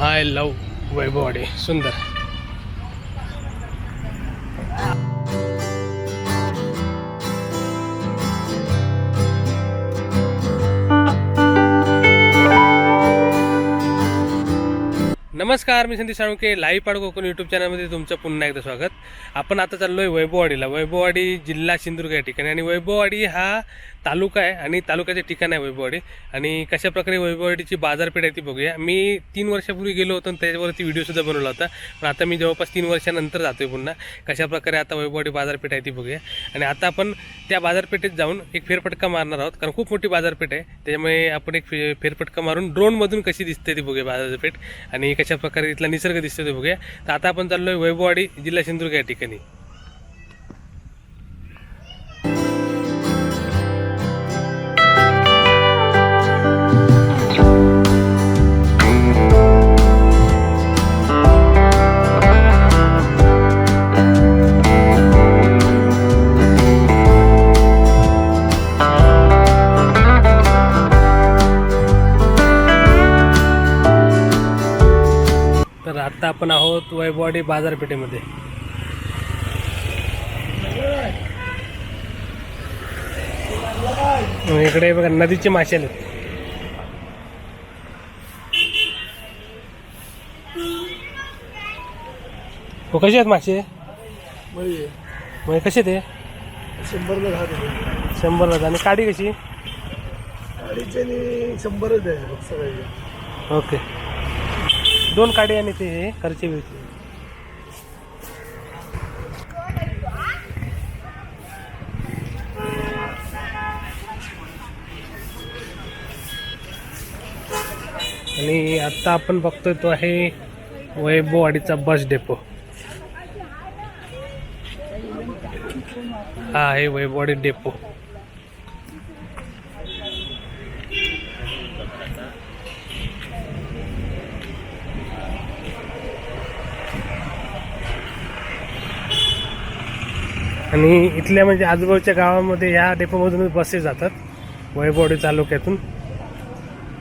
I love Vaibhavwadi. सुंदर. नमस्कार मी संधी साळुंके लाईव्ह पाड कोकण यूट्यूब चॅनलमध्ये तुमचं पुन्हा एकदा स्वागत. आपण आता चाललो आहे वैभववाडीला. वैभववाडी जिल्हा सिंधुदुर्ग या ठिकाणी. आणि वैभववाडी हा तालुका आहे आणि तालुक्याचे ठिकाण आहे वैभववाडी. आणि कशा प्रकारे वैभववाडीची बाजारपेठ आहे ती बघूया. मी तीन वर्षापूर्वी गेलो होतो आणि त्याच्यावरती व्हिडिओसुद्धा बनवला होता. पण आता मी जवळपास तीन वर्षानंतर जातो आहे पुन्हा. कशा प्रकारे आता वैभववाडी बाजारपेठ आहे ती बघूया. आणि आता आपण त्या बाजारपेठेत जाऊन एक फेरफटका मारणार आहोत. कारण खूप मोठी बाजारपेठ आहे. त्याच्यामुळे आपण एक फे फेरफटका मारून ड्रोनमधून कशी दिसते ती बघूया बाजारपेठ. आणि कशा प्रकारे इथला निसर्ग दिसतो ते बघूया. तर आता आपण चाललो आहे वैभववाडी जिल्हा सिंधुदुर्ग या ठिकाणी. तर आता आपण आहोत वैभववाडी बाजारपेठेमध्ये. इकडे बघा नदीचे मासे आलेत हो कसे आहेत मासे? म्हणजे कसे ते शंभरला शंभरला आणि काडी कशी? आणि शंभरच सगळे ओके. दोन काडी आणि ते हे खर्चे बिर्चे आणि आता आपण बघतोय तो आहे वैभववाडीचा बस डेपो. हा आहे वैभववाडी डेपो. आणि इथल्या म्हणजे आजूबाजूच्या गावामध्ये या डेपोमधूनच बसेस जातात. वैभवडी तालुक्यातून.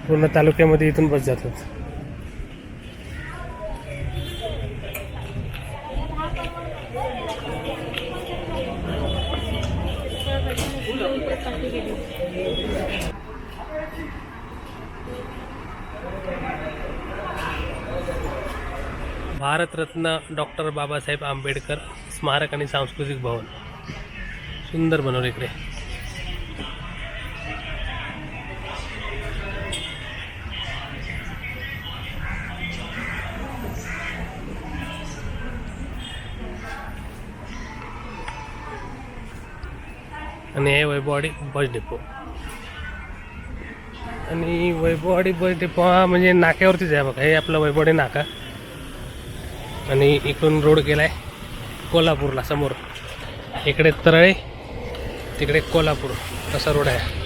पूर्ण तालुक्यामध्ये इथून बस जातात. भारतरत्न डॉक्टर बाबासाहेब आंबेडकर स्मारक आणि सांस्कृतिक भवन. सुंदर बनवलं इकडे. आणि हे वैभववाडी बस डेपो आणि वैभववाडी बस डेपो हा म्हणजे नाक्यावरतीच आहे बघा हे आपलं वैभववाडी नाका. आणि इकडून रोड गेलाय कोल्हापूरला समोर. इकडे तरळे तिकडे कोल्हापूर असा रोड आहे.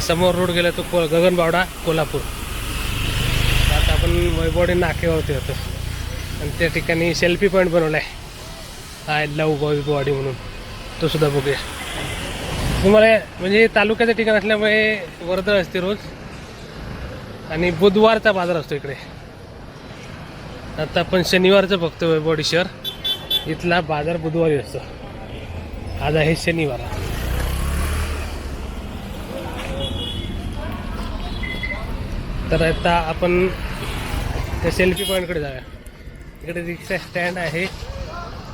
समोर रोड गेला तो को गगनबावडा कोल्हापूर. आता आपण वैभवडी नाकेवरती होतो. आणि त्या ठिकाणी सेल्फी पॉईंट बनवला आहे. आय लव वैभववाडी म्हणून. तो सुद्धा बघूया. तुम्हाला म्हणजे तालुक्याचं ठिकाण असल्यामुळे वर्दळ असते रोज. आणि बुधवारचा बाजार असतो इकडे. आता आपण शनिवारचं बघतो वैभवडी शहर. इथला बाजार बुधवारी असतो. आज आहे शनिवार. तर आता आपण त्या सेल्फी पॉईंटकडे जाऊया. इकडे रिक्षा स्टँड आहे.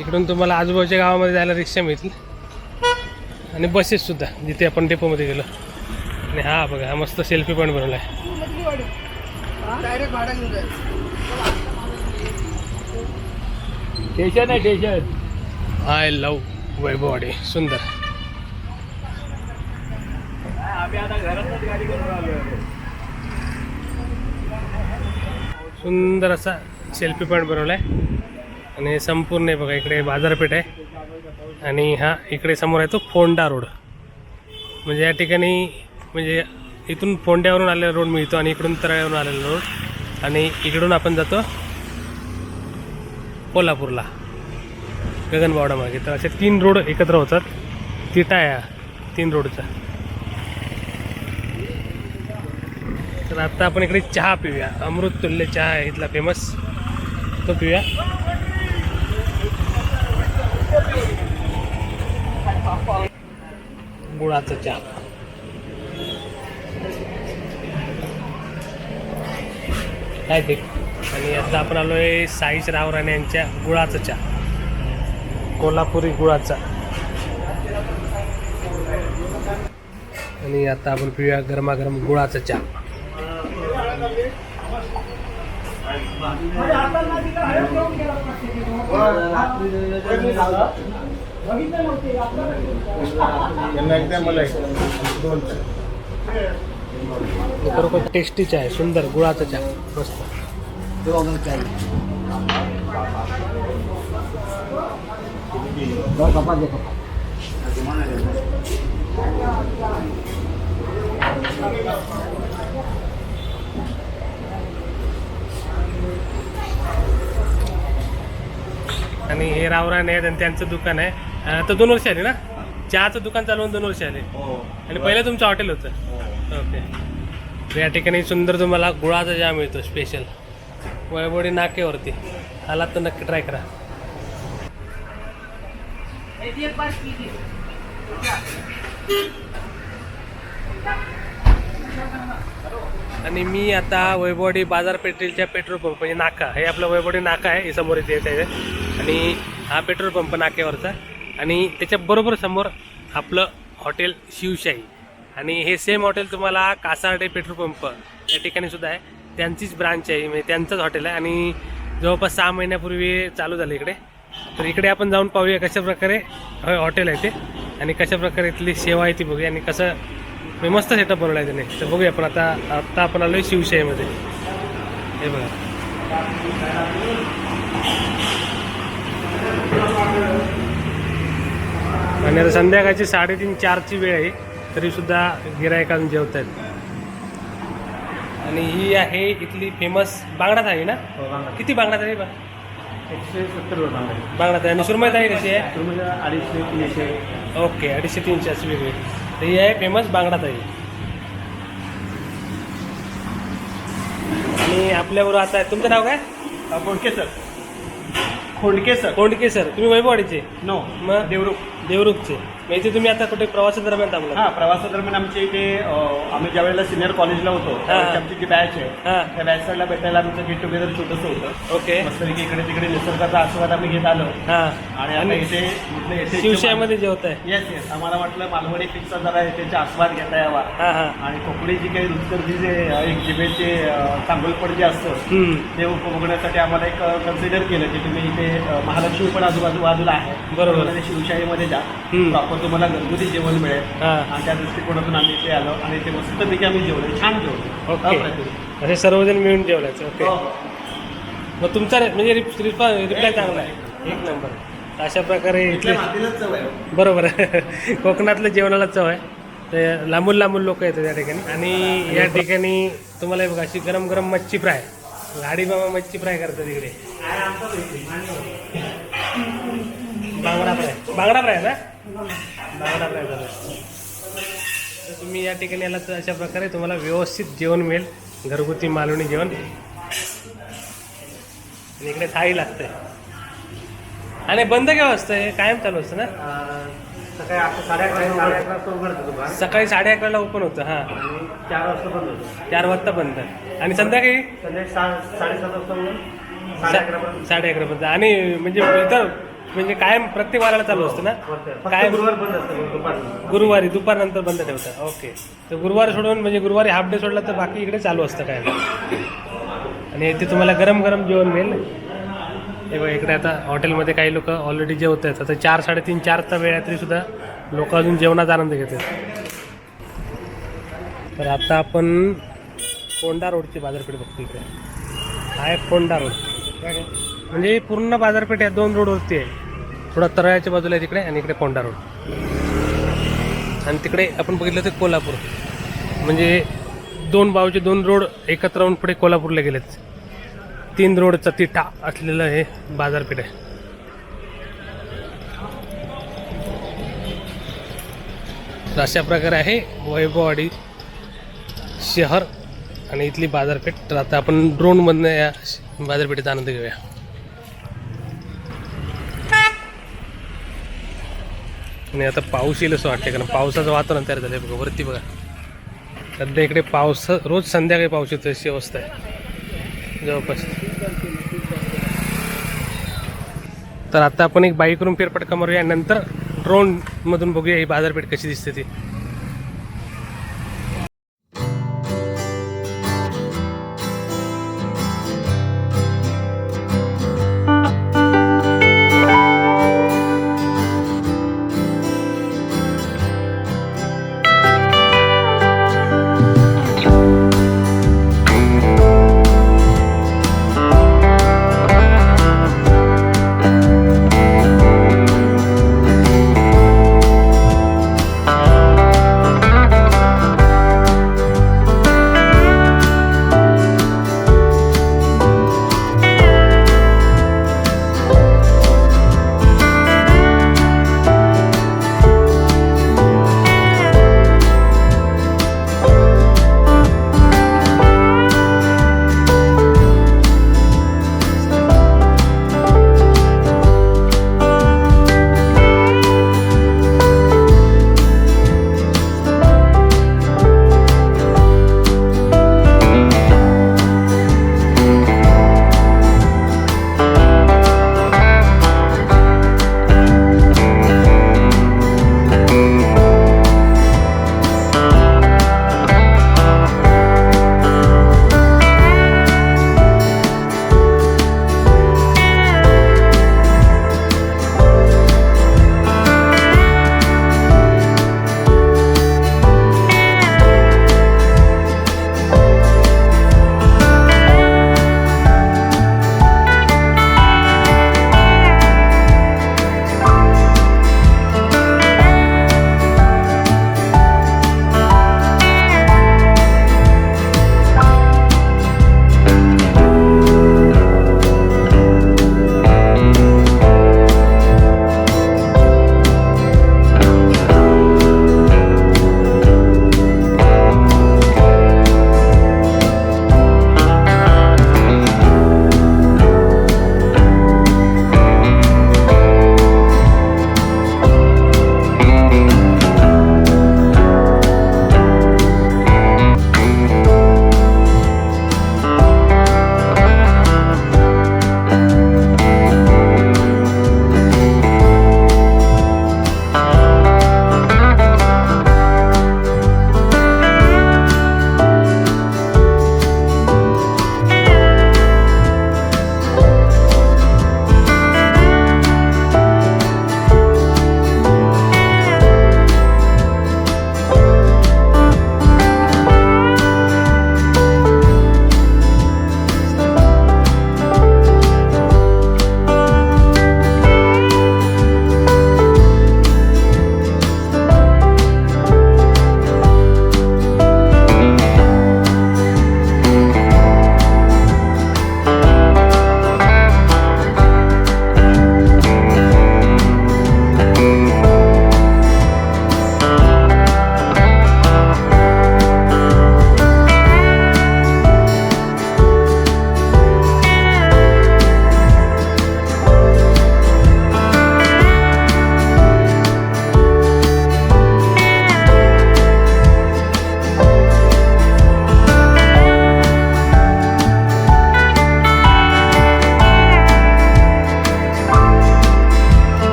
इकडून तुम्हाला आजूबाजूच्या गावामध्ये जायला रिक्षा मिळतील. आणि बसेस सुद्धा जिथे आपण डेपोमध्ये गेलो. आणि हा बघा हा मस्त सेल्फी पॉईंट बनवला आहे. स्टेशन आहे स्टेशन आय लव वैभववाडी सुंदर. सुंदर असा सेल्फी पॉईंट बनवला आहे आणि संपूर्ण आहे बघा इकडे बाजारपेठ आहे. आणि हा इकडे समोर आहे तो फोंडा रोड. म्हणजे या ठिकाणी म्हणजे इथून फोंड्यावरून आलेला रोड मिळतो आणि इकडून तळ्यावरून आलेला रोड. आणि इकडून आपण जातो कोल्हापूरला. गगनबावडामागे तर असे तीन रोड एकत्र होतात. तिटा आहे तीन रोडचा तर आता आपण इकडे चहा पिऊया. अमृत तुल्य चहा आहे इथला फेमस तो पिऊया. गुळाचा चहा. काय ते? आणि आता आपण आलोय साईश रावराणे यांच्या गुळाचा चहा. कोल्हापुरी गुळाचा. आणि आता आपण पिऊया गरमागरम गुळाचा चहा. खरोखर टेस्टी चहा आहे सुंदर गुळाचा चहा मस्त. आणि हे रावराने आहेत आणि त्यांचं दुकान आहे. तर दोन वर्ष आले ना? चहाचं दुकान चालवून दोन वर्ष आले. आणि पहिलं तुमचं हॉटेल होतं? ओके. तर या ठिकाणी सुंदर तुम्हाला गुळाचा चहा मिळतो स्पेशल वळबोडी नाकेवरती. आलात तर नक्की ट्राय करा. आणि मी आता वैभवडी बाजारपेठेच्या पेट्रोल पंप म्हणजे नाका. हे आपलं वैभवडी नाका आहे हे समोर इथे येत आहे. आणि हा पेट्रोल पंप नाक्यावरचा. आणि त्याच्या बरोबर समोर आपलं हॉटेल शिवशाही. आणि हे सेम हॉटेल तुम्हाला कासारडे पेट्रोल पंप या ठिकाणी सुद्धा आहे. त्यांचीच ब्रांच आहे म्हणजे त्यांचंच हॉटेल आहे. आणि जवळपास सहा महिन्यापूर्वी चालू झालं इकडे. तर इकडे आपण जाऊन पाहूया कशा प्रकारे हे हॉटेल आहे ते आणि कशा प्रकारे इथली सेवा आहे ती बघूया आणि कसं मी मस्त सेटअप बनवला आहे त्याने. तर बघूया आपण आता आता आपण आलो आहे शिवशाहीमध्ये. हे बघा. आणि आता संध्याकाळची साडेतीन चारची वेळ आहे तरी सुद्धा गिरायक अजून जेवत आहेत आणि ही आहे इथली फेमस बांगडा थाळी ना? किती बांगडा थाळी बा? एकशे सत्तर रुपये बांगडा आणि सुरमई थाळी कशी आहे अडीचशे तीनशे. ओके अडीचशे तीनशे अशी वेगळी. तर ही आहे फेमस बांगडा ताई. आणि आपल्याबरोबर आता आहे- तुमचं नाव काय? Khondke sir Khondke sir Kondke sir तुम्ही वैभववाडीचे? नो मग? देवरुख. देवरुखचे. इथे तुम्ही आता कुठे प्रवासादरम्यान थांबला हा प्रवासादरम्यान आमच्या इथे अं, आम्ही ज्या वेळेला सिनियर कॉलेजला होतो. त्यावेळेची आमची जी बॅच आहे हां. त्या बॅचला भेटायला आमचं गेट टुगेदर छोटंसं होतं. ओके. मस्तपैकी इकडे तिकडे निसर्गाचा आस्वाद आम्ही घेत आलो. हां. आणि आता इथे येथे शिवशाहीमध्ये जेवत आहे येस येस आम्हाला वाटलं मालवणी पिक्चा जरा त्याचा आस्वाद घेता यावा. हां हां. आणि कोकणी जी काही रुचकर जी जे अं, एक जिभेचे अं, चांगलपण जे असतं हम्म, ते उपभोगण्यासाठी आम्हाला एक कन्सिडर केलं की तुम्ही इथे अ, महालक्ष्मी पण आजूबाजू बाजूला आहे. बरोबर. तुम्ही शिवशाहीमध्ये जा. हम्म. प्रॉपर तुम्हाला घरगुती जेवण मिळेल. हां. आणि त्या दृष्टिकोनातून आम्ही इथे आलो आणि ते मस्तपैकी आम्ही जेवलो. छान जेवलो. ओके. अप्रतिम. असे सर्वजण मिळून जेवल्याचं. ओके. हो, हो. मग तुमचा रे- म्हणजे रिप्लाय चांगला आहे. एक नंबर. अशा प्रकारे इथले इथल्या मातीलाच चव आहे. बरोबर. आहे कोकणातलं जेवणाला चव आहे. ते लांबून लांबून लोक येतात या ठिकाणी. आणि या ठिकाणी तुम्हाला हे बघा अशी गरम गरम मच्छी फ्राय. गाडी बाबा मच्छी फ्राय करतात इकडे. बांगडा फ्राय. बांगडा फ्राय ना? झाला? तर तुम्ही या ठिकाणी आला तर अशा प्रकारे तुम्हाला व्यवस्थित जेवण मिळेल. घरगुती मालवणी जेवण. आणि इकडे थाळी लागतंय आणि बंद केव्हा असतं? हे कायम चालू असतं ना? सकाळी साडे अकरा साडे अकरा वाजता उघडतं दुकान सकाळी साडे अकराला ओपन होतं हां. आणि चार वाजता बंद होतं. चार वाजता बंद. आणि संध्याकाळी? संध्याकाळी साडेसात वाजता उघडून साडे अकरापर्यंत. साडे अकरापर्यंत. आणि म्हणजे इतर म्हणजे कायम प्रत्येक वाराला चालू असतं ना? काय गुरुवार बंद असतं दुपारी. गुरुवारी दुपारनंतर बंद ठेवतात. ओके. तर गुरुवार सोडून म्हणजे गुरुवारी हाफ डे सोडला तर बाकी इकडे चालू असतं काय आणि इथे तुम्हाला गरम गरम जेवण मिळेल. हे बघा इकडे आता हॉटेलमध्ये काही लोक ऑलरेडी जेवत आहेत आता चार साडेतीन चारचा वेळ तरी सुद्धा लोक अजून जेवणाचा आनंद घेतात. तर आता आपण कोंडा रोडची बाजारपेठ बघतो इकडे. हा आहे कोंडा रोड. म्हणजे पूर्ण बाजारपेठ या दोन रोडवरती आहे. थोडा तराळ्याच्या बाजूला आहे तिकडे आणि इकडे कोंडा रोड. आणि तिकडे आपण बघितलं तर कोल्हापूर. म्हणजे दोन बावचे दोन रोड एकत्र राहून पुढे कोल्हापूरला गेलेत. तीन रोडचा तिठा असलेलं हे बाजारपेठ आहे. तर अशा प्रकारे आहे वैभववाडी शहर आणि इथली बाजारपेठ. तर आता आपण ड्रोनमधनं या बाजारपेठेचा आनंद घेऊया. आणि आता पाऊस येईल असं वाटतं कारण पावसाचं वातावरण तयार झालं आहे बघा वरती बघा. सध्या इकडे पावस रोज संध्याकाळी पाऊस येतो अशी अवस्था आहे. जवळपास. तर आता आपण एक बाईकवरून फेरपटका मारूया नंतर ड्रोनमधून बघूया ही बाजारपेठ कशी दिसते ती.